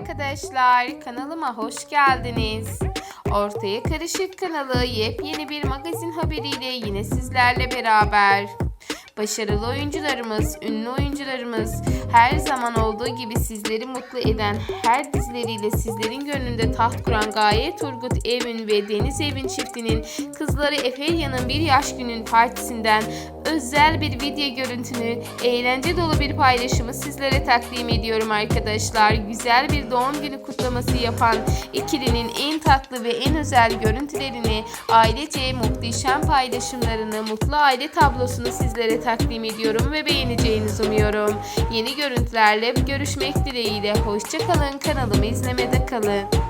arkadaşlar, kanalıma hoş geldiniz. Ortaya Karışık kanalı yepyeni bir magazin haberiyle yine sizlerle beraber. Başarılı oyuncularımız, ünlü oyuncularımız her zaman olduğu gibi sizleri mutlu eden her dizileriyle sizlerin gönlünde taht kuran Gaye Turgut Evin ve Deniz Evin çiftinin kızları Efelya'nın bir yaş günün partisinden özel bir video görüntünü, eğlence dolu bir paylaşımı sizlere takdim ediyorum arkadaşlar. Güzel bir doğum günü kutlaması yapan ikilinin en tatlı ve en özel görüntülerini, ailece muhteşem paylaşımlarını, mutlu aile tablosunu sizlere takdim ediyorum ve beğeneceğinizi umuyorum. Yeni görüntülerle görüşmek dileğiyle. Hoşçakalın, kanalımı izlemede kalın.